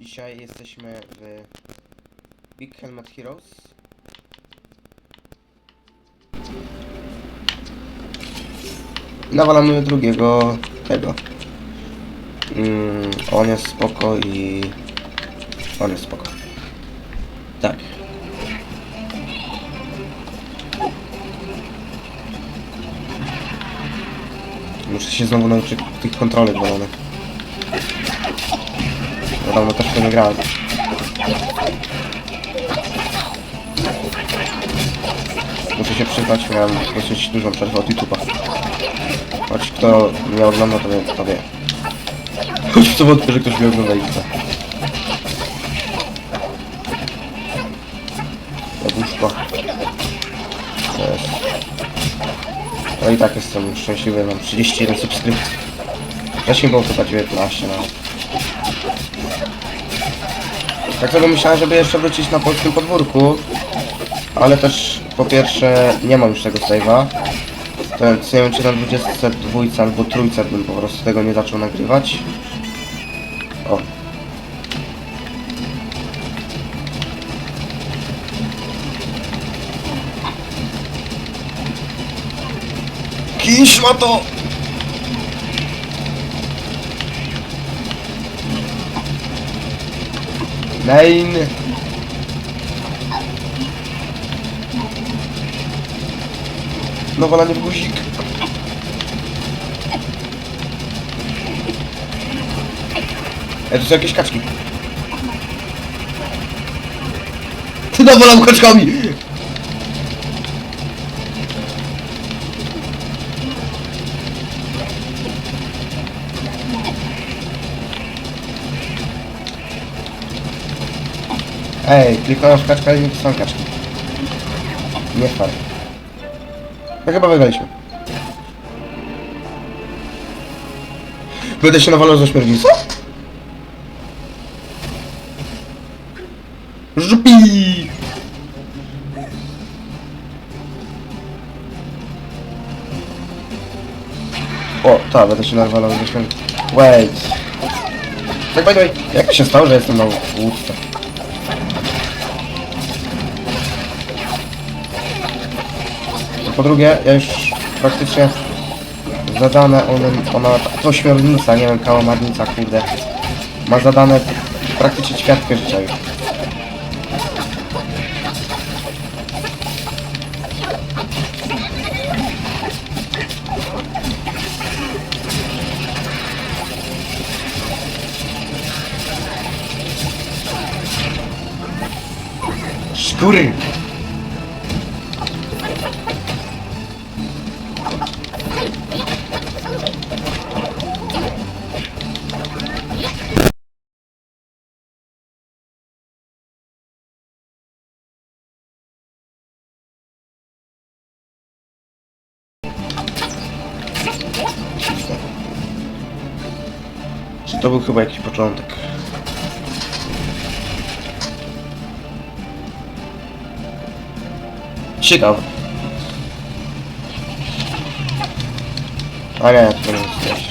Dzisiaj jesteśmy w Big Helmet Heroes. Nawalamy drugiego tego. Mm, on jest spoko i... On jest spoko. Tak. Muszę się znowu nauczyć tych kontrolek balonych. Bo dawno też to nie grałem. Muszę się przyznać, miałem dosyć dużą przerwę od YouTube'a. Choć kto mnie ogląda, to wie. To wie. Choć w co wątpię, że ktoś mnie ogląda i chce. Cześć. No i tak jestem szczęśliwy, mam 31 subskrypcji. Wcześniej było chyba 19 nawet. Sobie myślałem, żeby jeszcze wrócić na polskim podwórku. Ale też po pierwsze nie mam już tego save'a. Więc nie wiem czy na 22 albo trójce bym po prostu tego nie zaczął nagrywać. O. Kiś ma to! Nein! No wolanie w guzik. Ej, to są jakieś kaczki. Ty nawalam kaczkami! Ej, w kaczkę i są kaczki. Nie fajnie. No chyba wygraliśmy. Będę się nawalał za śmierdzicą? Żupi! O, tak, będę się nawalał za śmierdzicą. Wait. Tak, by the way, jak to się stało, że jestem na łódce? Po drugie, ja już praktycznie zadane ona, to śmiornica, nie wiem, kałamarnica, kurde, ma zadane praktycznie ćwiartkę życia już. Szkury! To był chyba jakiś początek? Ciekawe. A nie, to nie jest.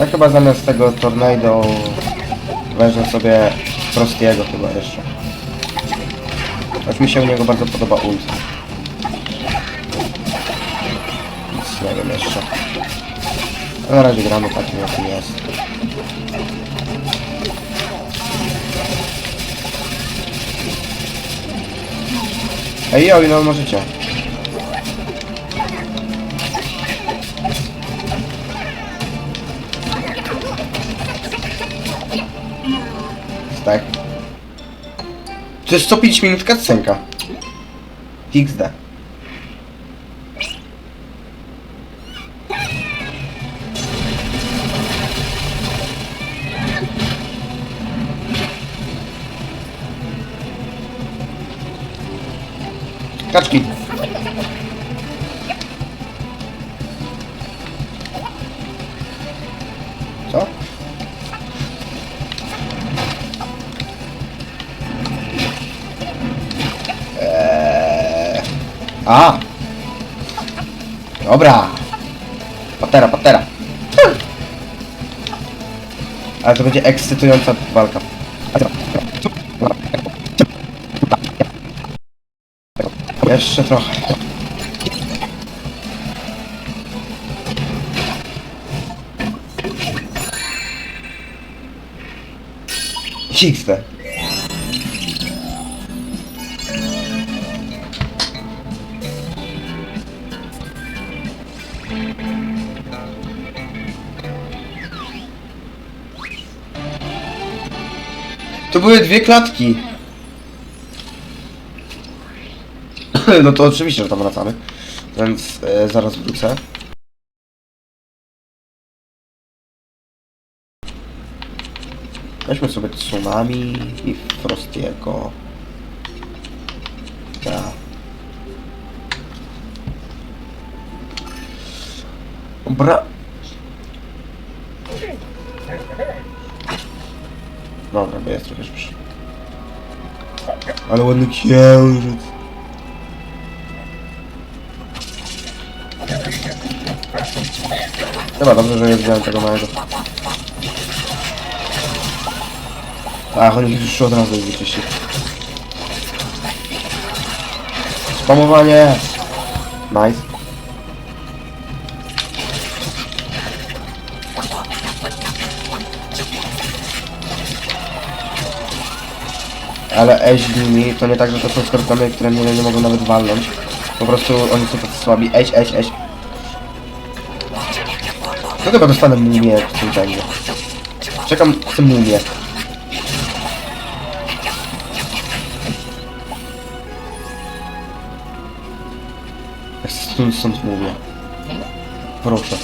Ja chyba zamiast tego tornado wezmę sobie prostiego chyba jeszcze. Aż mi się u niego bardzo podoba ult. Nie wiem jeszcze. Na razie gramy takim jakim jest. Ej, o ile możecie. Tak. To jest co 5 minut cutscenka. XD. Kaczki. Co? Eee... A! Dobra! Patera, patera. Ale to będzie ekscytująca walka. Jeszcze trochę. Sixte. To były dwie klatki. No to oczywiście, że tam wracamy. Więc e, zaraz wrócę. Weźmy sobie tsunami i Frostiego. Ja. Bra... Dobra, bo jest trochę szybszy. Ale ładny księżyc. Chyba dobrze, że nie wziąłem tego małego. Ach, oni już od razu wyczyścili. Spamowanie! Nice. Ale nimi to nie tak, że to są skorpiony, które mnie nie mogą nawet walnąć. Po prostu oni są tacy słabi. Eś, eś, eś. To chyba dostanę mumię w tym będzie. Czekam, chcę mumię. Ja chcę stąd, stąd mówię. Proszę.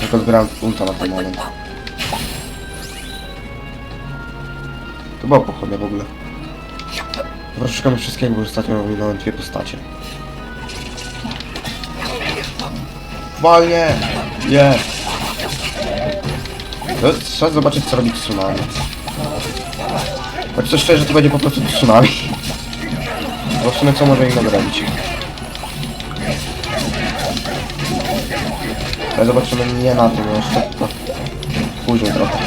Tylko zbieram ulta na ten moment. To było pochodne w ogóle. Dobra, szukamy wszystkiego, bo ostatnio ominąłem dwie postacie. Walnie! Nie! No, Trzeba zobaczyć co robi tsunami. Choć to szczerze, to będzie po prostu tsunami. Bo w sumie co może innego robić? Ale zobaczymy nie na tym jeszcze, to później trochę.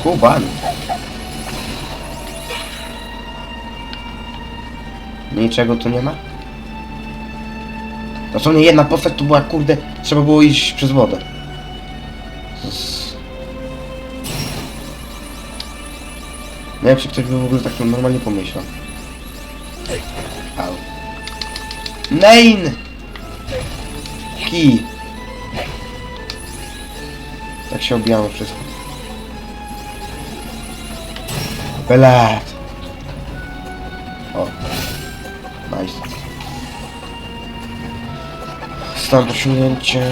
Skubany. Niczego tu nie ma? Dosłownie jedna postać tu była, kurde, trzeba było iść przez wodę. Nie wiem, czy ktoś by w ogóle tak normalnie pomyślał. Au. Nein! Ki! Tak się obijamy wszystko. Belat! Stan posunięcie.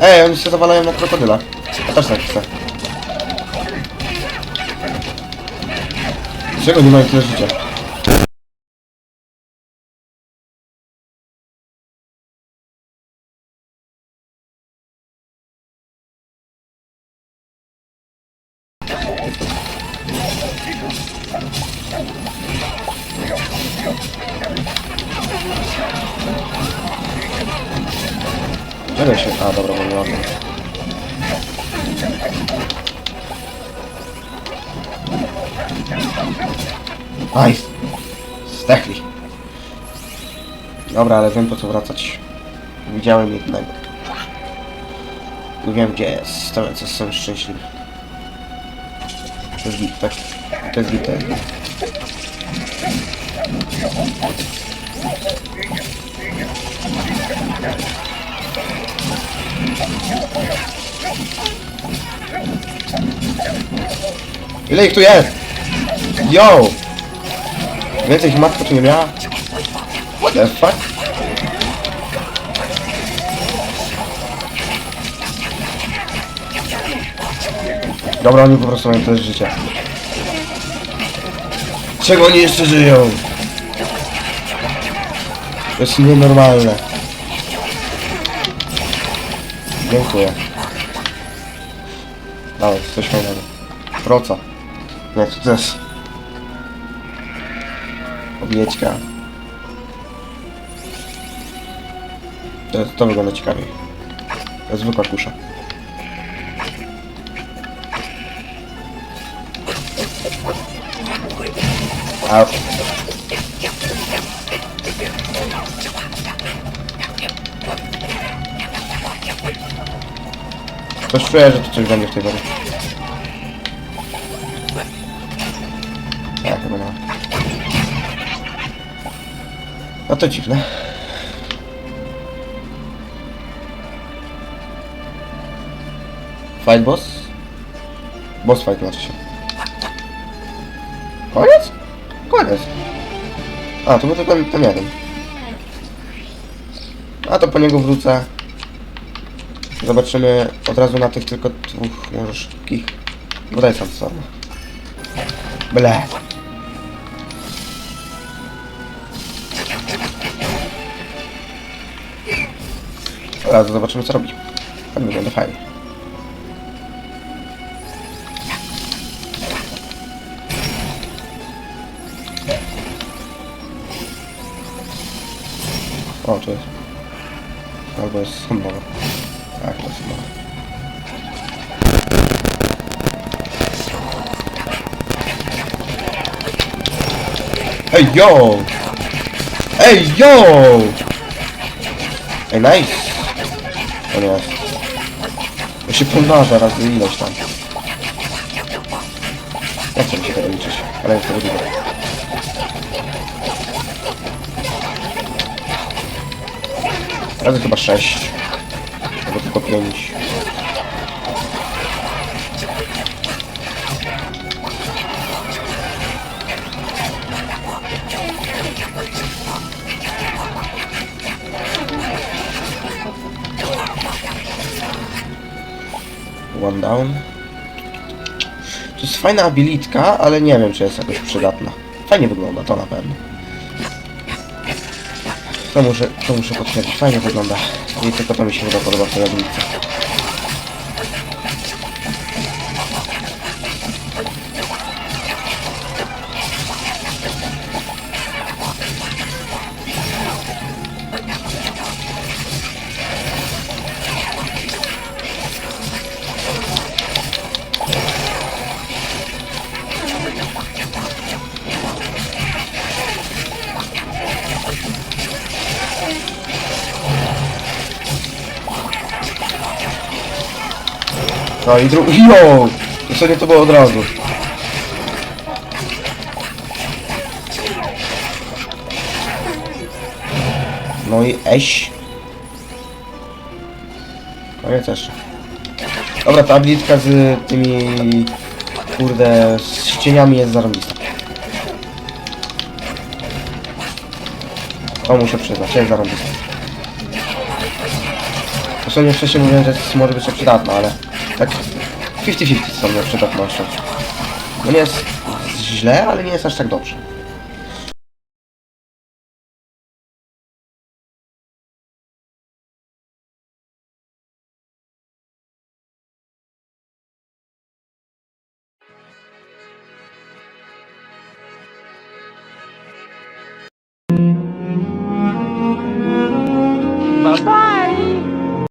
Ej, oni się zawalają na krokodyla. Ja też tak chcę. Czego nie mają tyle życia? Czego się... A, dobra, nie mam. Nice! Zdechli. Dobra, ale wiem po co wracać. Widziałem jednego. I wiem gdzie jest. To co są szczęśliwi. To jest git, tak? To jest git, to jest git. Ile ich tu jest? Yo! Więcej ich matka tu nie miała? What the fuck? Dobra, oni po prostu mają tyle życia. Czego oni jeszcze żyją? To jest nienormalne. Dziękuję. Dawaj, coś fajnego. Proca. Nie, to też. Obieczka. To, to wygląda ciekawie. To zwykła kusza. A... Coś czuję, że to coś będzie w tej wodzie. Tak, chyba. No to dziwne. Fight boss? Boss fight znaczy się. Koniec? Koniec. A, to był tylko ten jeden. A to po niego wrócę. Zobaczymy od razu na tych tylko dwóch może szybkich. Bodaj sam sama. Ble. Teraz zobaczymy co robi. Tak wygląda fajnie. O, tu jest. Albo jest sądowa. Tak, to sądowa. Ej, yo! Ej, yo! Ej, nice! Nie jest. To się pomnaża razy ilość tam. Nie chcę mi się tego liczyć, ale jest to widzę. Razy chyba 6. 5. One down. To jest fajna abilitka, ale nie wiem czy jest jakoś przydatna. Fajnie wygląda, to na pewno. To muszę, to muszę potwierdzić. Fajnie wygląda. I tylko to mi się chyba podoba w tej No i drugi. Jo! To sobie to było od razu. No i eś. Koniec jeszcze. Dobra, ta abilitka z tymi... Kurde, z cieniami jest zarąbista. To muszę przyznać, jest zarąbista. Dosłownie wcześniej mówiłem, że jest, może być przydatna, ale tak 50-50 z tą przydatnością. No nie jest źle, ale nie jest aż tak dobrze.